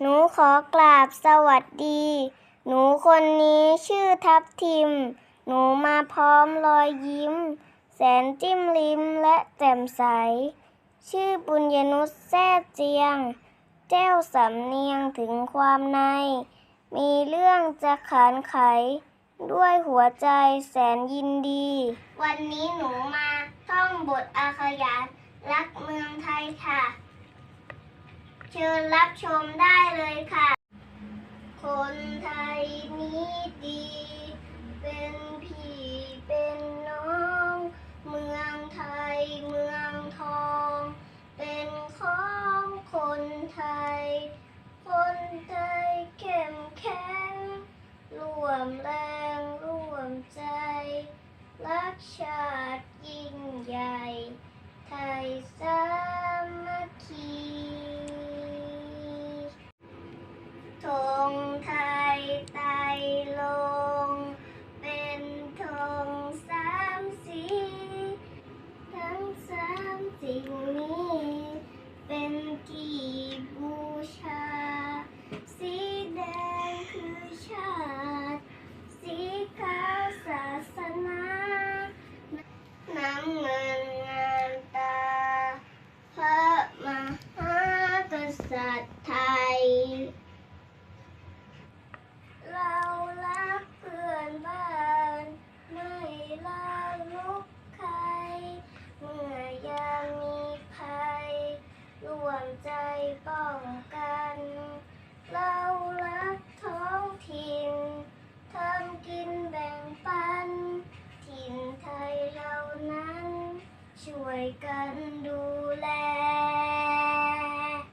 หนูขอกราบสวัสดี หนูคนนี้ชื่อทับทิม หนูมาพร้อมรอยยิ้ม แสนจิ้มลิ้มและแจ่มใส ชื่อบุญยนุษแซ่เจียงแจ้วสำเนียงถึงความใน มีเรื่องจะขานไข ด้วยหัวใจแสนยินดี วันนี้หนูมาท่องบทอาขยานรักเมืองไทยค่ะ เชิญรับชมได้เลยค่ะ คนไทยนี้ดี เป็นพี่เป็นน้อง เมืองไทยเมืองทอง เป็นของคนไทย คนไทยเข้มแข็งร่วมแรงร่วมใจ รักชาติยิ่งใหญ่ ไทยสามั ธงไทยไตรลง เป็นธงสามสี ทั้งสามสิ่งนี้ เป็นที่บูชา สีแดงคือชาติ สีขาวศาสนา น้ำเงินงามตา พระมหากษัตริย์ วยกันดูแล